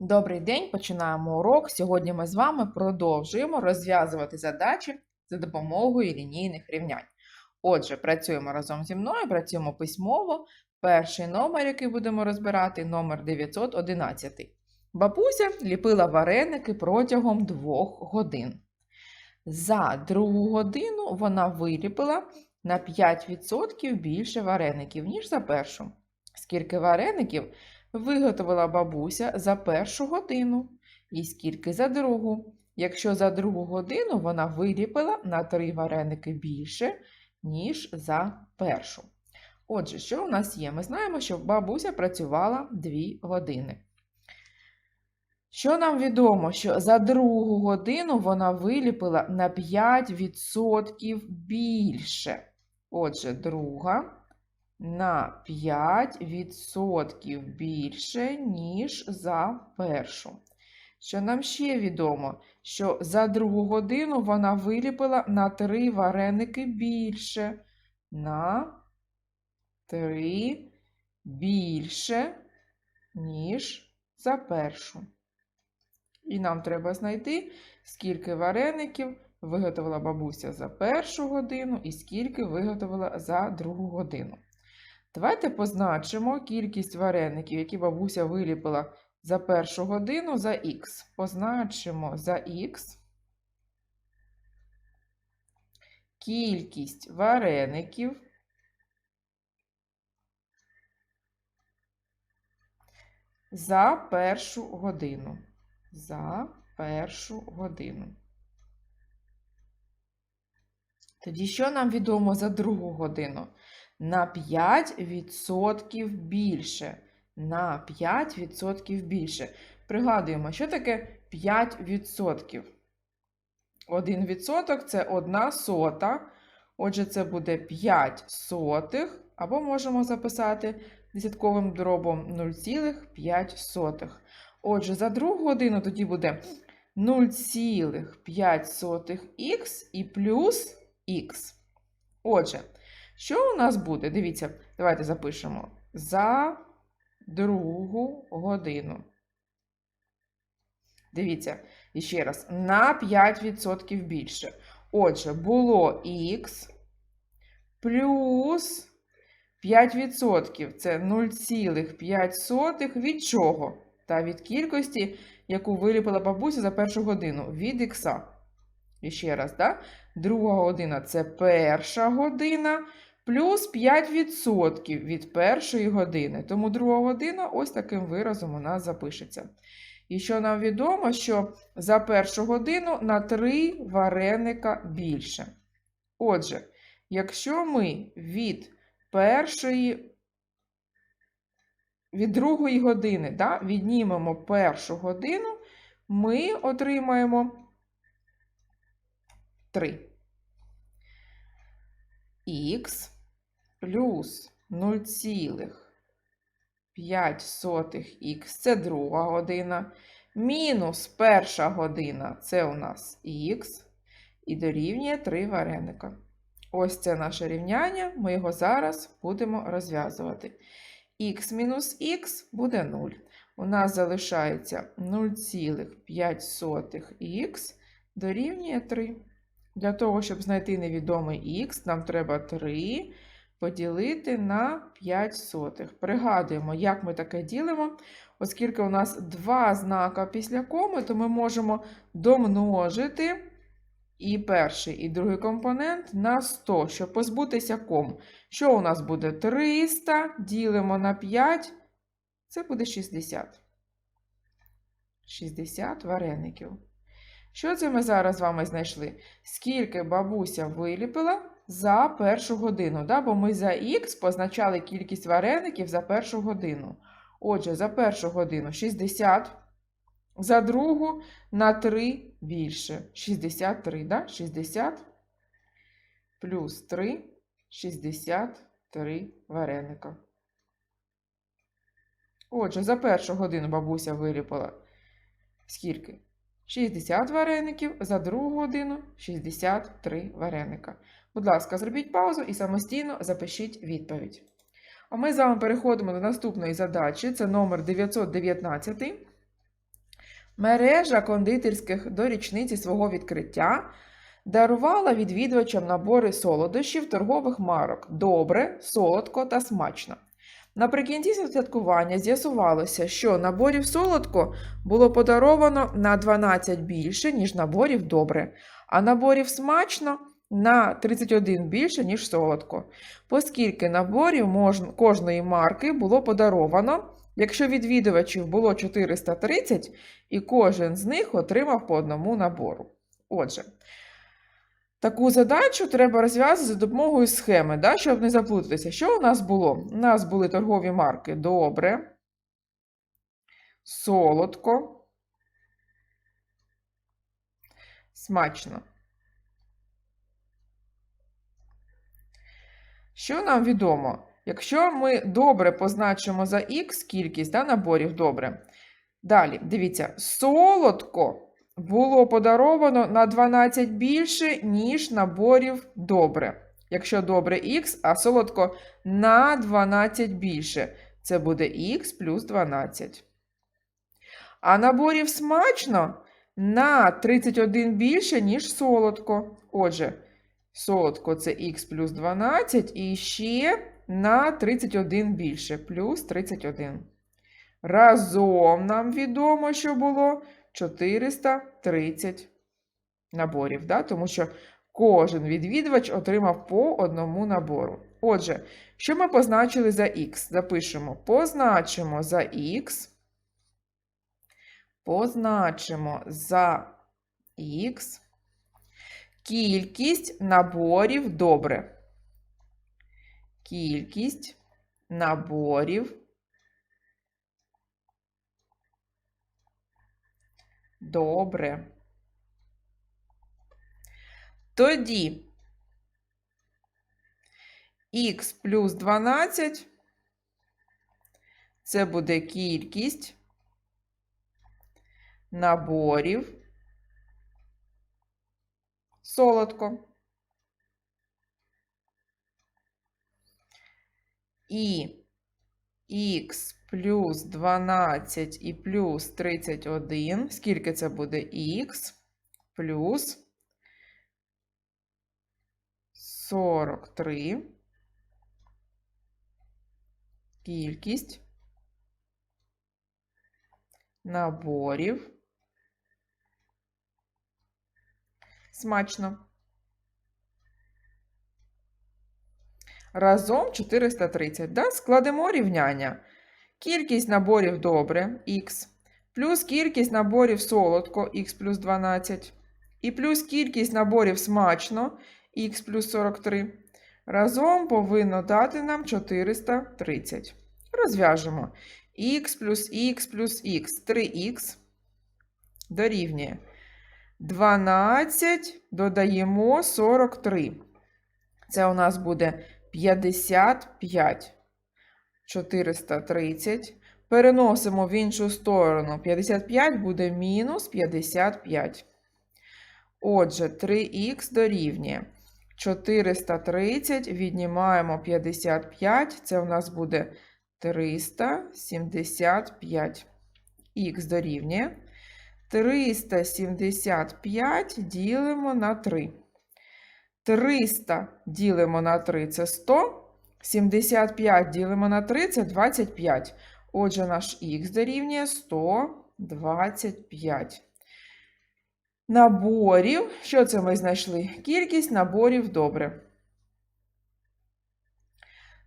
Добрий день, починаємо урок. Сьогодні ми з вами продовжуємо розв'язувати задачі за допомогою лінійних рівнянь. Отже, працюємо разом зі мною, працюємо письмово. Перший номер, який будемо розбирати, номер 911. Бабуся ліпила вареники протягом двох годин. За другу годину вона виліпила на 5% більше вареників, ніж за першу. Скільки вареників виготовила бабуся за першу годину і скільки за другу. Якщо за другу годину вона виліпила на три вареники більше, ніж за першу. Отже, що у нас є? Ми знаємо, що бабуся працювала 2 години. Що нам відомо, що за другу годину вона виліпила на 5% більше. Отже, друга на 5% більше, ніж за першу. Що нам ще відомо, що за другу годину вона виліпила на 3 вареники більше. На 3 більше, ніж за першу. І нам треба знайти, скільки вареників виготовила бабуся за першу годину і скільки виготовила за другу годину. Давайте позначимо кількість вареників, які бабуся виліпила за першу годину за х. Позначимо за х кількість вареників за першу годину. За першу годину. Тоді що нам відомо за другу годину? На 5% більше. На 5% більше. Пригадуємо, що таке 5%? 1% це 1 сота. Отже, це буде 5 сотих, або можемо записати десятковим дробом 0,5. Отже, за другу годину тоді буде 0,5х і плюс х. Отже, що у нас буде? Дивіться, давайте запишемо за другу годину. Дивіться, іще раз, на 5% більше. Отже, було х плюс 5% це 0,5 від чого? Та від кількості, яку виліпила бабуся за першу годину. Від х. І ще раз, да? друга година це перша година плюс 5% від першої години. Тому друга година ось таким виразом у нас запишеться. І що нам відомо, що за першу годину на 3 вареника більше. Отже, якщо ми від першої, від другої години да, віднімемо першу годину, ми отримаємо 3. Х плюс 0,5х це друга година. Мінус перша година це у нас х. І дорівнює 3 вареника. Ось це наше рівняння. Ми його зараз будемо розв'язувати. х мінус х буде 0. У нас залишається 0,5х дорівнює 3. Для того, щоб знайти невідомий х, нам треба 3 поділити на 5 сотих. Пригадуємо, як ми таке ділимо. Оскільки у нас два знака після коми, то ми можемо домножити і перший, і другий компонент на 100, щоб позбутися ком. Що у нас буде 300, ділимо на 5, це буде 60. 60 вареників. Що це ми зараз з вами знайшли? Скільки бабуся виліпила за першу годину? Да? Бо ми за х позначали кількість вареників за першу годину. Отже, за першу годину 60, за другу на 3 більше. 63, да? 60 плюс 3, 63 вареника. Отже, за першу годину бабуся виліпила скільки? 60 вареників, за другу годину 63 вареника. Будь ласка, зробіть паузу і самостійно запишіть відповідь. А ми з вами переходимо до наступної задачі. Це номер 919. Мережа кондитерських до річниці свого відкриття дарувала відвідувачам набори солодощів торгових марок добре, солодко та смачно. Наприкінці святкування з'ясувалося, що наборів солодко було подаровано на 12 більше, ніж наборів добре, а наборів смачно на 31 більше, ніж солодко. Оскільки наборів кожної марки було подаровано, якщо відвідувачів було 430, і кожен з них отримав по одному набору. Отже, таку задачу треба розв'язати за допомогою схеми, да, щоб не заплутатися. Що у нас було? У нас були торгові марки добре, солодко, смачно. Що нам відомо? Якщо ми добре позначимо за х кількість да, наборів добре. Далі, дивіться, солодко було подаровано на 12 більше, ніж наборів добре. Якщо добре х, а солодко на 12 більше. Це буде х плюс 12. А наборів смачно на 31 більше, ніж солодко. Отже, солодко це х плюс 12 і ще на 31 більше, плюс 31. Разом нам відомо, що було 430 наборів, да? тому що кожен відвідувач отримав по одному набору. Отже, що ми позначили за х? Запишемо, позначимо за х, позначимо за х кількість наборів добре. Кількість наборів добре. Тоді х плюс 12 це буде кількість наборів солодко. І х плюс 12 і плюс 31. Скільки це буде х плюс 43. Кількість наборів. Смачно. Разом 430. Да? Складемо рівняння. Кількість наборів добре х, плюс кількість наборів солодко х плюс 12, і плюс кількість наборів смачно х плюс 43. Разом повинно дати нам 430. Розв'яжемо х плюс х плюс х 3х дорівнює 12 додаємо 43. Це у нас буде 55. 430. Переносимо в іншу сторону. 55 буде мінус 55. Отже, 3х дорівнює 430. Віднімаємо 55. Це у нас буде 375. Х дорівнює. 375 ділимо на 3. 300 ділимо на 3 це 100. 75 ділимо на 3 це 25. Отже, наш х дорівнює 125. Наборів. Що це ми знайшли? Кількість наборів добре.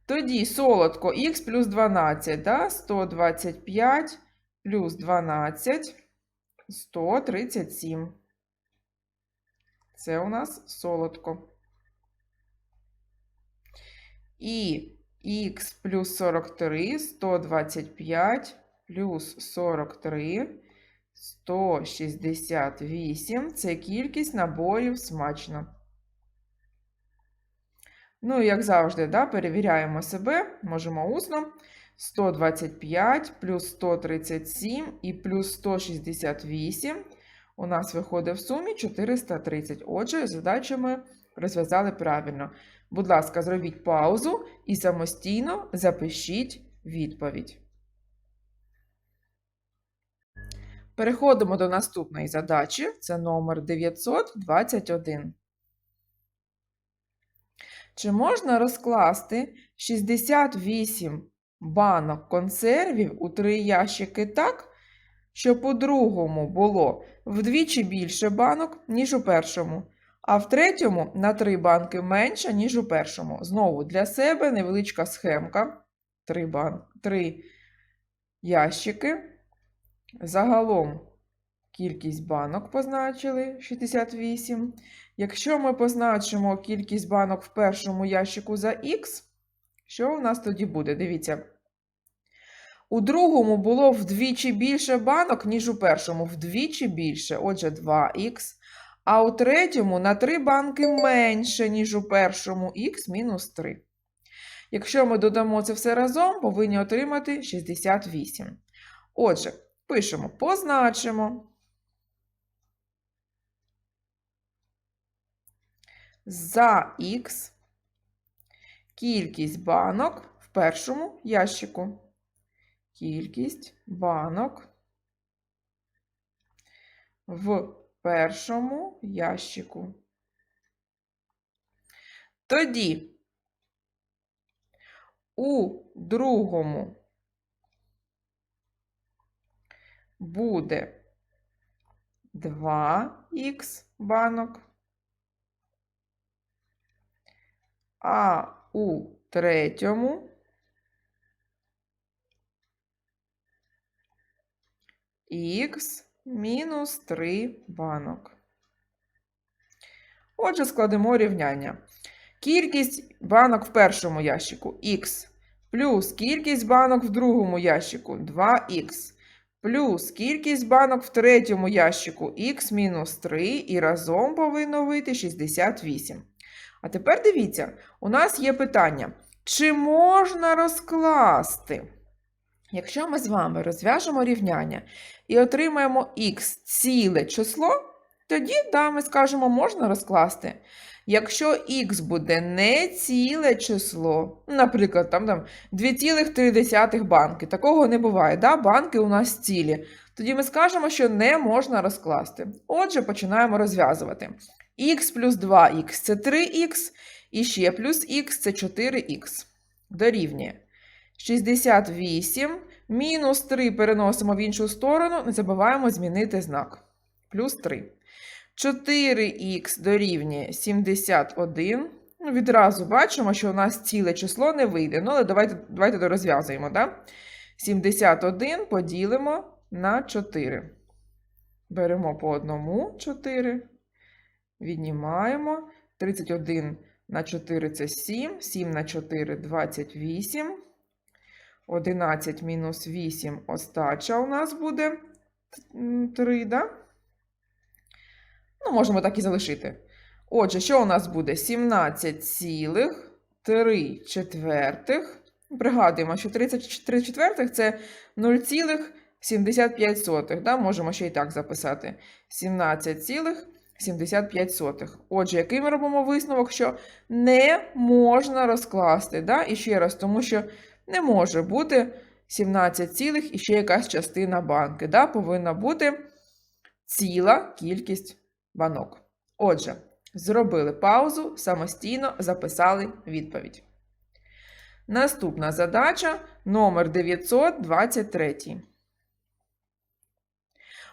Тоді солодко х плюс 12, да? 125 плюс 12, 137. Це у нас солодко. І х плюс 43, 125 плюс 43, 168 це кількість наборів смачно. Ну, і як завжди, да, перевіряємо себе, можемо усно. 125 плюс 137 і плюс 168 у нас виходить в сумі 430. Отже, задачу ми розв'язали правильно. Будь ласка, зробіть паузу і самостійно запишіть відповідь. Переходимо до наступної задачі. Це номер 921. Чи можна розкласти 68 банок консервів у три ящики так, щоб у другому було вдвічі більше банок, ніж у першому, а в третьому на 3 банки менше, ніж у першому. Знову для себе невеличка схемка. 3, бан... 3 ящики. Загалом кількість банок позначили 68. Якщо ми позначимо кількість банок в першому ящику за х, що у нас тоді буде? Дивіться. У другому було вдвічі більше банок, ніж у першому. Вдвічі більше, отже, 2х. А у третьому на 3 банки менше, ніж у першому, х мінус 3. Якщо ми додамо це все разом, повинні отримати 68. Отже, пишемо, позначимо. За х кількість банок в першому ящику. Кількість банок в першому ящику. Тоді у другому буде 2х банок, а у третьому х мінус 3 банок. Отже, складемо рівняння. Кількість банок в першому ящику х плюс кількість банок в другому ящику 2х плюс кількість банок в третьому ящику х мінус 3 і разом повинно вийти 68. А тепер дивіться, у нас є питання, чи можна розкласти? Якщо ми з вами розв'яжемо рівняння і отримаємо х ціле число, тоді да, ми скажемо, можна розкласти. Якщо х буде не ціле число, наприклад, там, там 2,3 банки, такого не буває, да? банки у нас цілі, тоді ми скажемо, що не можна розкласти. Отже, починаємо розв'язувати. Х плюс 2х це 3х, і ще плюс х це 4х. Дорівнює. 68 мінус 3 переносимо в іншу сторону, не забуваємо змінити знак. Плюс 3. 4х дорівнює 71. Ну, Відразу бачимо, що у нас ціле число не вийде. Ну, але давайте давайте дорозв'язуємо. Да? 71 поділимо на 4. Беремо по одному 4. Віднімаємо. 31 на 4 це 7. 7 на 4 28. 11 мінус 8 остача у нас буде 3, да? Ну, можемо так і залишити. Отже, що у нас буде? 17,3 четвертих. Пригадуємо, що 33 четвертих це 0,75. Да? Можемо ще і так записати. 17,75. Отже, який ми робимо висновок, що не можна розкласти. Да? І ще раз, тому що не може бути 17, цілих і ще якась частина банки. Да? Повинна бути ціла кількість банок. Отже, зробили паузу, самостійно записали відповідь. Наступна задача номер 923.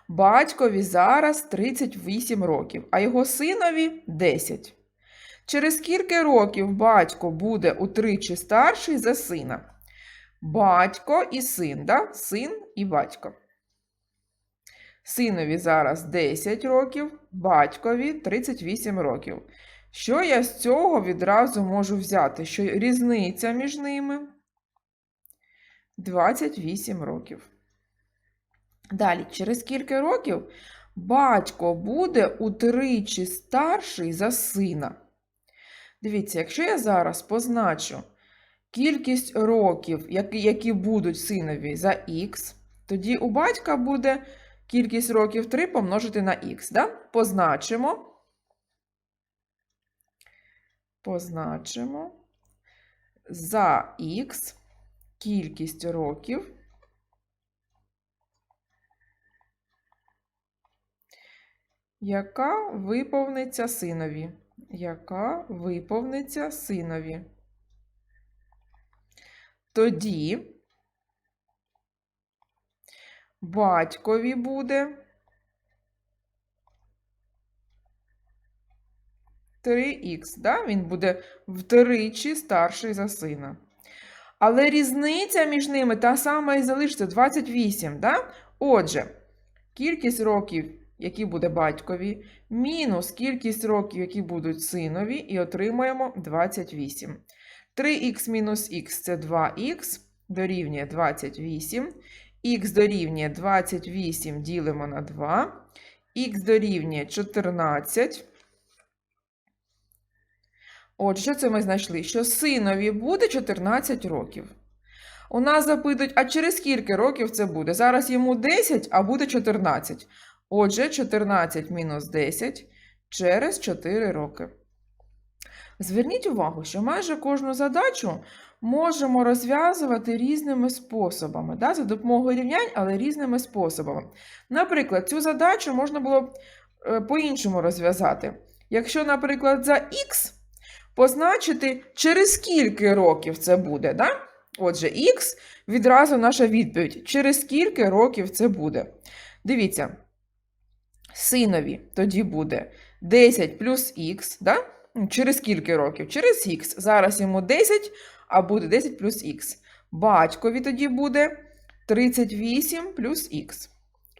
Батькові зараз 38 років, а його синові 10. Через скільки років батько буде утричі старший за сина? Батько і син, да? син і батько. Синові зараз 10 років, батькові 38 років. Що я з цього відразу можу взяти? Що різниця між ними 28 років. Далі, через кілька років батько буде утричі старший за сина. Дивіться, якщо я зараз позначу кількість років, які, будуть синові за х, тоді у батька буде кількість років 3 помножити на х. Да? Позначимо. Позначимо за х кількість років яка виповниться синові. Яка виповниться синові. Тоді батькові буде 3х, да? Він буде втричі старший за сина. Але різниця між ними та сама і залишиться 28. Да? Отже, кількість років, які буде батькові, мінус кількість років, які будуть синові, і отримаємо 28. 3х мінус х це 2х, дорівнює 28. Х дорівнює 28 ділимо на 2. Х дорівнює 14. Отже, що це ми знайшли? Що синові буде 14 років. У нас запитують, а через скільки років це буде? Зараз йому 10, а буде 14. Отже, 14 мінус 10 через 4 роки. Зверніть увагу, що майже кожну задачу можемо розв'язувати різними способами, да, за допомогою рівнянь, але різними способами. Наприклад, цю задачу можна було е, по-іншому розв'язати. Якщо, наприклад, за х позначити, через скільки років це буде. Да? Отже, х відразу наша відповідь. Через скільки років це буде. Дивіться, синові тоді буде 10 плюс х. Да? Ну, Через скільки років? Через х. Зараз йому 10, а буде 10 плюс х. Батькові тоді буде 38 плюс х.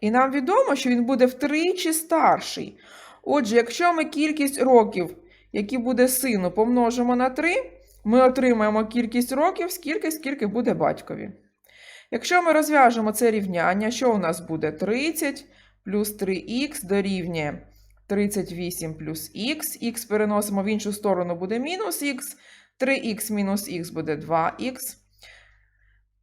І нам відомо, що він буде втричі старший. Отже, якщо ми кількість років, які буде сину, помножимо на 3, ми отримаємо кількість років, скільки, скільки буде батькові. Якщо ми розв'яжемо це рівняння, що у нас буде 30 плюс 3х дорівнює 38 плюс х, х переносимо в іншу сторону буде мінус х, 3х мінус х буде 2х.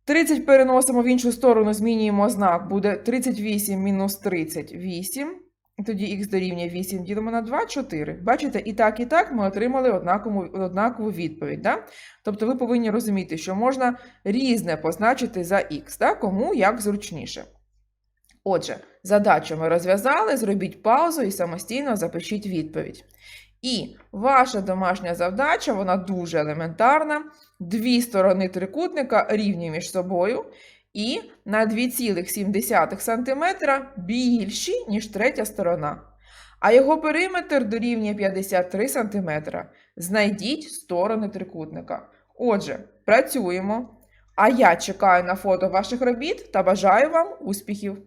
30 переносимо в іншу сторону, змінюємо знак, буде 38 мінус 38. Тоді х дорівнює 8 ділимо на 2, 4. Бачите, і так, і так ми отримали однакову, однакову відповідь. Да? Тобто ви повинні розуміти, що можна різне позначити за х, да? кому як зручніше. Отже, задачу ми розв'язали, зробіть паузу і самостійно запишіть відповідь. І ваша домашня завдача, вона дуже елементарна. Дві сторони трикутника рівні між собою і на 2,7 см більші, ніж третя сторона. А його периметр дорівнює 53 см. Знайдіть сторони трикутника. Отже, працюємо. А я чекаю на фото ваших робіт та бажаю вам успіхів!